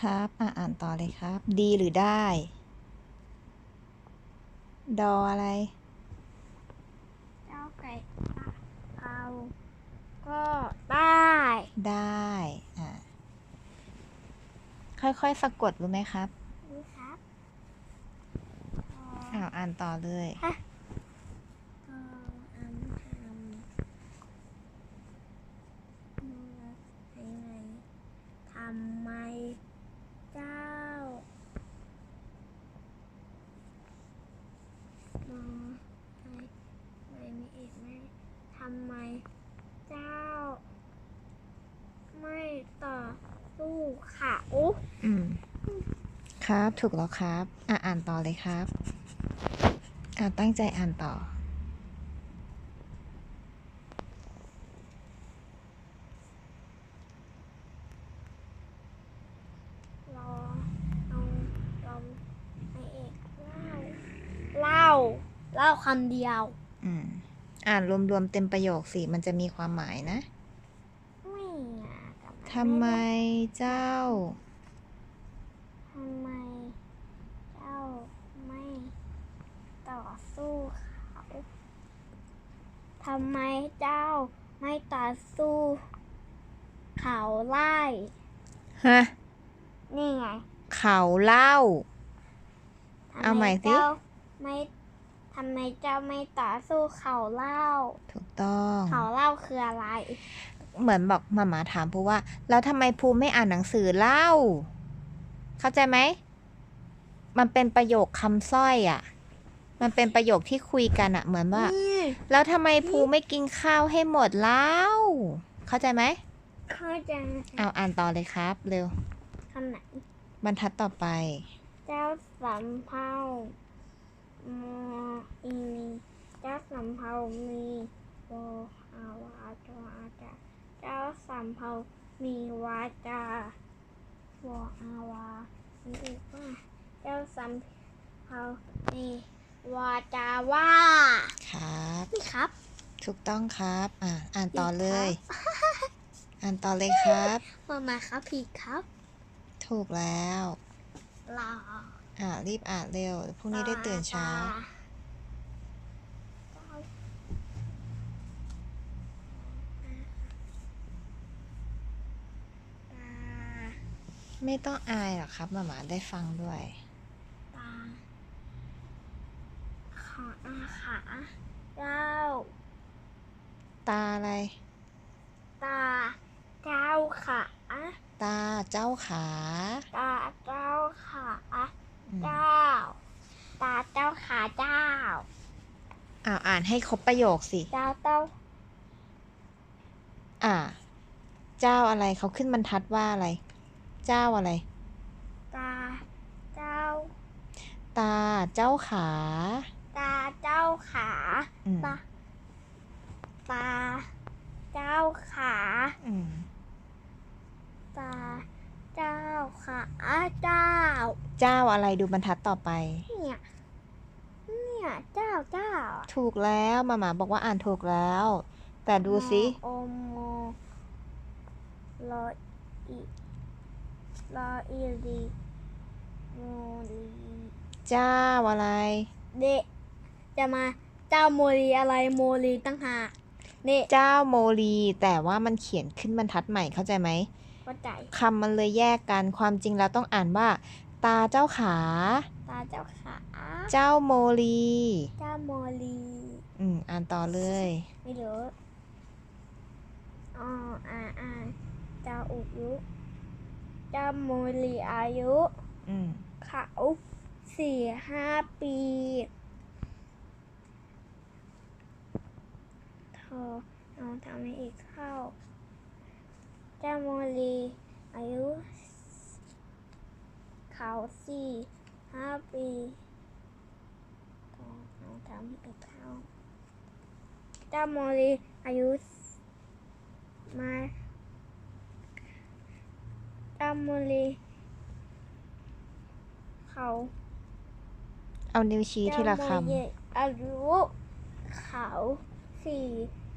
ครับอะอ่านต่อเลยครับ ดีหรือได้ ดออะไรเจ้าไก่เอาก็ได้ ได้อะค่อยๆสะกดรู้ไหมครับนี่ครับอ้าวอ่านต่อเลยก็อันทำเมื่อไงทำไมเจ้ามองไม่ไม่มีอีกไหมทำไมเจ้า ไม่ต่อสู้เขา อืม ครับ ถูกแล้วครับ อะอ่านต่อเลยครับ อะตั้งใจอ่านต่อ รอเอาลมให้เอกเล่า เล่า เล่าคำเดียว อืม อ่านรวมๆเต็มประโยคสิมันจะมีความหมายนะ ไม่อะกับนทำไมด้เจ้า ทำไม เจ้าไม่ต่อ สู้เขาทำไมเจ้าไม่ต่อสู้ เขาไล่ ฮะ นี่ไงเขาเล่า ทำเอาใหม่สิ เจ้าไม่ทำไมเจ้าไม่ต่อสู้เขาเล่า ถูกต้อง เขาเล่าคืออะไร เหมือนบอกมาหมาถามภูว่า แล้วทำไมภูไม่อ่านหนังสือเล่า เข้าใจไหม มันเป็นประโยคคำสร้อยอะ่ะ มันเป็นประโยคที่คุยกันอะ่ะเหมือนว่า แล้วทำไมภูไม่กินข้าวให้หมดเล่าเข้าใจไหมเข้าใจเอาอ่านต่อเลยครับ เร็วคำไหนบรรทัดต่อไป เจ้าสำเภามออีมีเจ้าสำเภามีโวอาวาจวอาจาเจ้าสำเภามีวาจาวออาวามีอีกว่าเจ้าสำเภามี วาจาว่าครับ นี่ครับ ถูกต้องครับ อ่าอ่านต่อเลยผิดอ่านต่อเลยครับ มามาครับผิดครับ ถูกแล้วลาอ่ารีบอ่านเร็วพรุ่งนี้ได้ตื่นเช้าตาไม่ต้องอายหรอกครับมาหมาได้ฟังด้วยตา ขาอาขาเจ้า ตาอะไร ตา เจ้าขาตาเจ้าขา ตาเจ้าขาอืมเจ้า ตาเจ้าขาเจ้าอ้าวอ่านให้ครบประโยคสิเจ้าเต้าอ่า เจ้าอะไรเขาขึ้นบรรทัดว่าอะไร เจ้าอะไร ตา เจ้า ตาเจ้าขาตาเจ้า ขาอืมตาตาเจ้าขาอืมตาเจ้าขาเจ้า เจ้าอะไรดูบรรทัดต่อไป เนี่ย เนี่ยเจ้าเจ้าถูกแล้วมาหมาบอกว่าอ่านถูกแล้ว แต่ดูสิโอโมรออีรออีรีโมลีเจ้าอะไร เดะ จะมาเจ้าโมลีอะไรโมลีตั้งหากเดะเจ้าโมลีแต่ว่ามันเขียนขึ้นบรรทัดใหม่เข้าใจไหมเข้าใจคำมันเลยแยกกันความจริงแล้วต้องอ่านว่า ตาเจ้าขา ตาเจ้าขา เจ้าโมลี เจ้าโมลีอืมอ่านต่อเลย ไม่รู้อ๋ออ่าอ่าเจ้าอุยุเจ้าโมลีอายุ อืมเขาสี่ห้าปีเธ อเอาทำให้อีกเข้าเจ้าโมลีอายุเขาสี่ห้าปีเธอเอาทำให้อีกเข้าเจ้าโมลีอายุมาเจ้าโมลีเขาเอานิ้วชี้ทีละคเจ้าโมเยอายุเขาสี่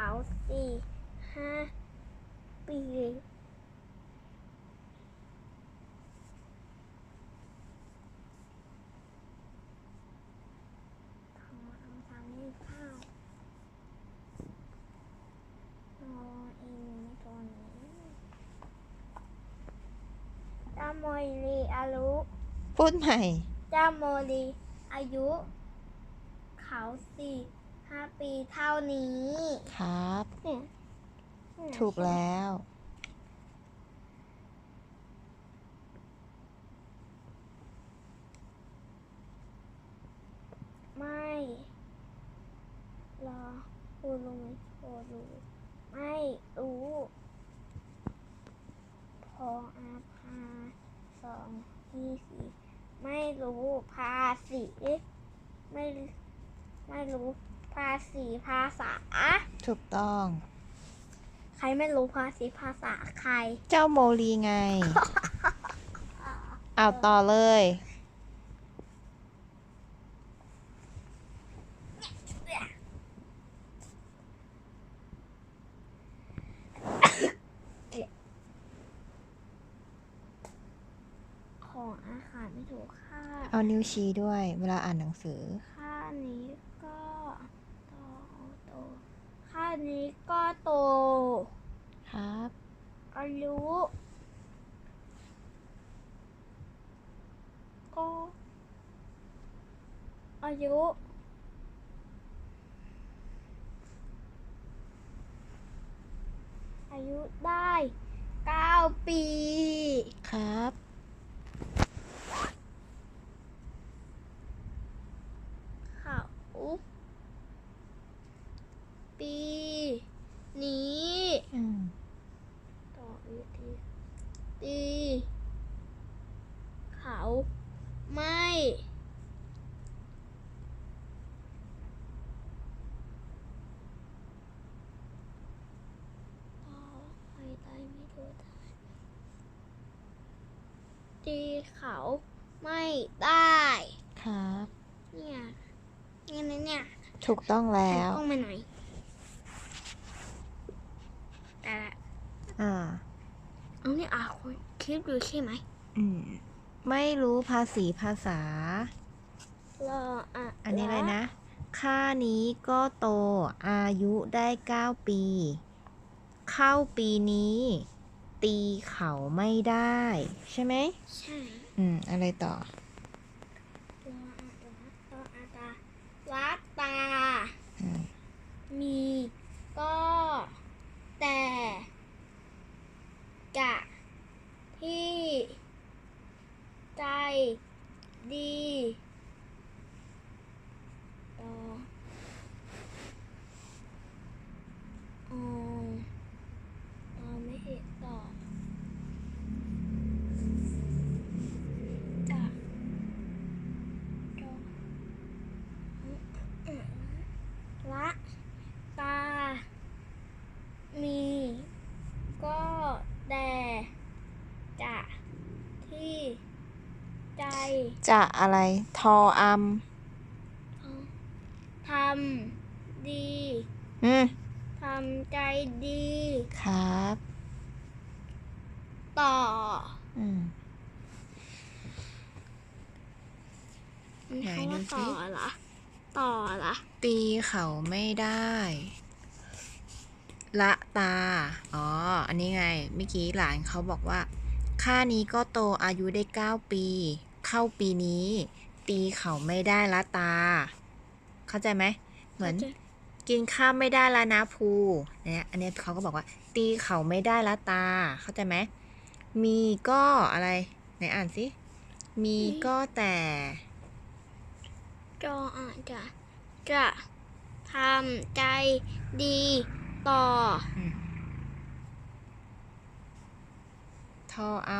เขาสี่ห้าปีทำมาทำทำให้ข้าวรอเองตัวนี้เจ้าโมดีอายุพูดใหม่เจ้าโมลีอายุ เขาสี่ ห้าปีเท่านี้ครับ เนี่ยเนี่ยถูกแล้ว ไม่ รอคูรู้ไหมโครู้ไม่รู้พออาพาสองที่สี่ไม่รู้ภาษีไม่ ไม่รู้ ภาษีภาษา ถูกต้อง ใครไม่รู้ภาษีภาษาใคร เจ้าโมลีไง เอาต่อเลย ของอาหารไม่ถูกค่า เอานิ้วชี้ด้วย เวลาอ่านหนังสือ ค่านี้ก็โตโต ค่านี้ก็โต ครับอายุก็อายุอายุได้เก้าปี ครับ เขาปี นี้ อืม ต่อวิธีปี เขาไม่ ต่อไปได้ไม่ดูได้ตีเขา ไม่ได้ ครับ เนี่ยเนี่ยเนี่ยเนี่ยถูกต้องแล้หันว กล้องไปหน่อยแต่ละอ่า เอาเนี่ยอะคุณคิดดูใช่ไหมอืม ไม่รู้ภาษีภาษา รออะอันนี้เลยนะ ค่านี้ก็โต อายุได้เก้าปี เข้าปีนี้ ตีเขาไม่ได้ ใช่ไหม ใช่ อืม อะไรต่อรออะรอรออะตาวัดตา อืม มีก็แต่กะที่ใจดีต่ออ๋อต่อไม่เห็นต่อจะจอละตา มี ก็แต่จะที่ใจ จะอะไร ทออัมทำดี อืมทำใจดี ครับ ต่อ อืมมันไหนคำดูว่าสิ ต่อเหรอ ต่อเหรอ ตีเขาไม่ได้ ละตา อ๋อ อันนี้ไง เมื่อกี้หลานเขาบอกว่า ค่านี้ก็โตอายุได้เก้าปี เข้าปีนี้ ตีเขาไม่ได้ละตา เข้าใจไหมเหมือน กินข้าวไม่ได้ละนะภูเนี่ยอันเนี้ยเขาก็บอกว่า ตีเขาไม่ได้ละตา เข้าใจไหมมีก็อะไรไหนอ่านสิมีก็แต่จออาจจะจะทำใจดีต่อ ทอเอา